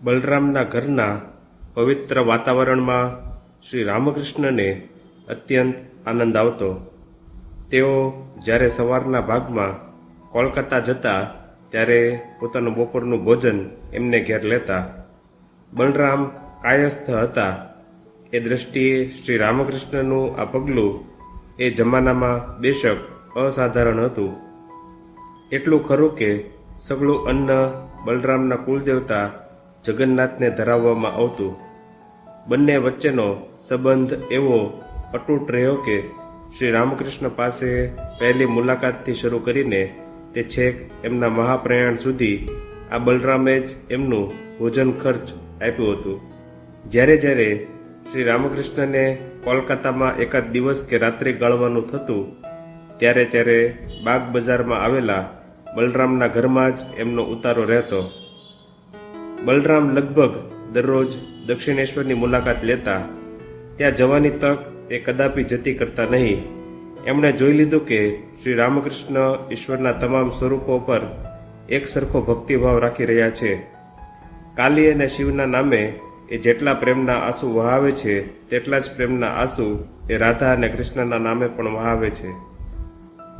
બલરામના ઘરના પવિત્ર વાતાવરણમાં શ્રી રામકૃષ્ણને અત્યંત આનંદ આવતો. તેઓ જ્યારે સવારના ભાગમાં કોલકાતા જતા, ત્યારે પોતાનું બપોરનું ભોજન એમને ઘેર લેતા. બલરામ કાયસ્થ હતા. એ દ્રષ્ટિએ શ્રી રામકૃષ્ણનું આ પગલું એ જમાનામાં બેશક અસાધારણ હતું. એટલું ખરું કે સગળું અન્ન બલરામના કુલદેવતા જગન્નાથને ધરાવવામાં આવતું. બંને વચ્ચેનો સંબંધ એવો અતૂટ રહ્યો કે શ્રી રામકૃષ્ણ પાસે પહેલી મુલાકાતથી શરૂ કરીને તે છેક એમના મહાપ્રયાણ સુધી આ બલરામે જ એમનું ભોજન ખર્ચ આપ્યું હતું. જ્યારે જ્યારે શ્રી રામકૃષ્ણને કોલકાતામાં એકાદ દિવસ કે રાત્રિ ગાળવાનું થતું, ત્યારે ત્યારે બાગ બજારમાં આવેલા બલરામના ઘરમાં જ એમનો ઉતારો રહેતો. બલરામ લગભગ દરરોજ દક્ષિણેશ્વરની મુલાકાત લેતા ત્યાં જવાની તક એ કદાપી જતી કરતા નહીં. એમણે જોઈ લીધું કે શ્રી રામકૃષ્ણ ઈશ્વરના તમામ સ્વરૂપો પર એક સરખો ભક્તિભાવ રાખી રહ્યા છે. કાલી અને શિવના નામે એ જેટલા પ્રેમના આંસુ વહાવે છે, તેટલા જ પ્રેમના આંસુ એ રાધા અને કૃષ્ણના નામે પણ વહાવે છે.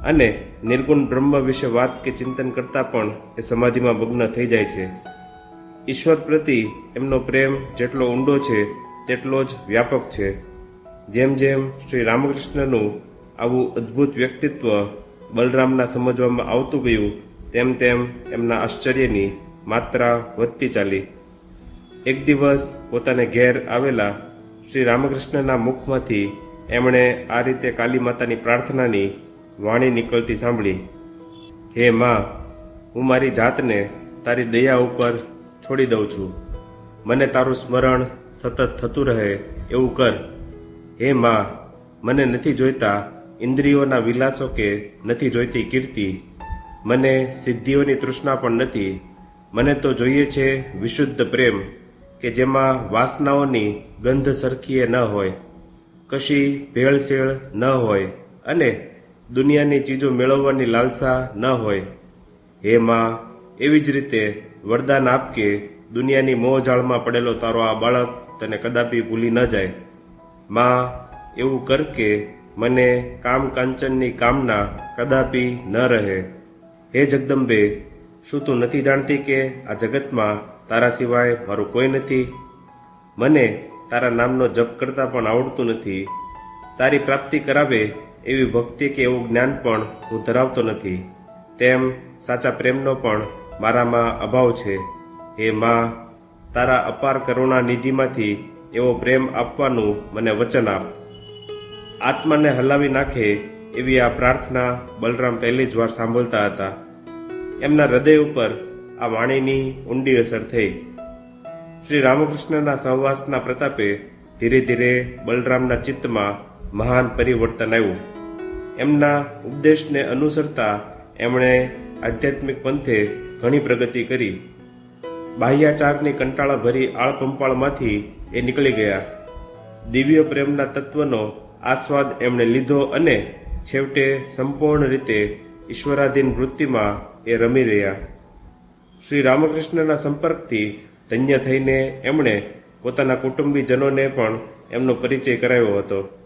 અને નિર્ગુણ બ્રહ્મ વિશે વાત કે ચિંતન કરતાં પણ એ સમાધિમાં મગ્ન થઈ જાય છે. ઈશ્વર પ્રતિ એમનો પ્રેમ જેટલો ઊંડો છે, તેટલો જ વ્યાપક છે. જેમ જેમ શ્રી રામકૃષ્ણનું આવું અદ્ભુત વ્યક્તિત્વ બલરામના સમજવામાં આવતું ગયું, તેમ તેમ એમના આશ્ચર્યની માત્રા વધતી ચાલી. એક દિવસ પોતાને ઘેર આવેલા શ્રી રામકૃષ્ણના મુખમાંથી એમણે આ રીતે કાલી માતાની પ્રાર્થનાની વાણી નીકળતી સાંભળી. હે માં, હું મારી જાતને તારી દયા ઉપર છોડી દઉં છું. મને તારું સ્મરણ સતત થતું રહે, એવું કર. હે માં, મને નથી જોઈતા ઇન્દ્રિયોના વિલાસો કે નથી જોઈતી કીર્તિ. મને સિદ્ધિઓની તૃષ્ણા પણ નથી. મને તો જોઈએ છે વિશુદ્ધ પ્રેમ, કે જેમાં વાસનાઓની ગંધ સરખીએ ન હોય, કશી ભેળસેળ ન હોય, અને દુનિયાની ચીજો મેળવવાની લાલસા ન હોય. હે માં, એવી જ રીતે વરદાન આપ કે દુનિયાની મોહજાળમાં પડેલો તારો આ બાળક તને કદાપી ભૂલી ન જાય. માં, એવું કર કે મને કામ કાંચનની કામના કદાપી ન રહે. હે જગદંબે, શું તું નથી જાણતી કે આ જગતમાં તારા સિવાય મારું કોઈ નથી? મને તારા નામનો જપ કરતા પણ આવડતું નથી. તારી પ્રાપ્તિ કરાવે એવી ભક્તિ કે એવું જ્ઞાન પણ હું ધરાવતો નથી. તેમ સાચા પ્રેમનો પણ મારામાં અભાવ છે. હે માં, તારા અપાર કરુણા નિધિમાંથી એવો પ્રેમ આપવાનું મને વચન આપ. આત્માને હલાવી નાખે એવી આ પ્રાર્થના બલરામ પહેલી જ વાર સાંભળતા હતા. એમના હૃદય ઉપર આ વાણીની ઊંડી અસર થઈ. શ્રી રામકૃષ્ણના સહવાસના પ્રતાપે ધીરે ધીરે બલરામના ચિત્તમાં મહાન પરિવર્તન આવ્યું. એમના ઉપદેશને અનુસરતા એમણે આધ્યાત્મિક પંથે ઘણી પ્રગતિ કરી. બાહ્યાચારની કંટાળાભરી આળપંપાળમાંથી એ નીકળી ગયા. દિવ્ય પ્રેમના તત્વનો આસ્વાદ એમણે લીધો અને છેવટે સંપૂર્ણ રીતે ઈશ્વરાધીન વૃત્તિમાં એ રમી રહ્યા. શ્રી રામકૃષ્ણના સંપર્કથી ધન્ય થઈને એમણે પોતાના કુટુંબીજનોને પણ એમનો પરિચય કરાવ્યો હતો.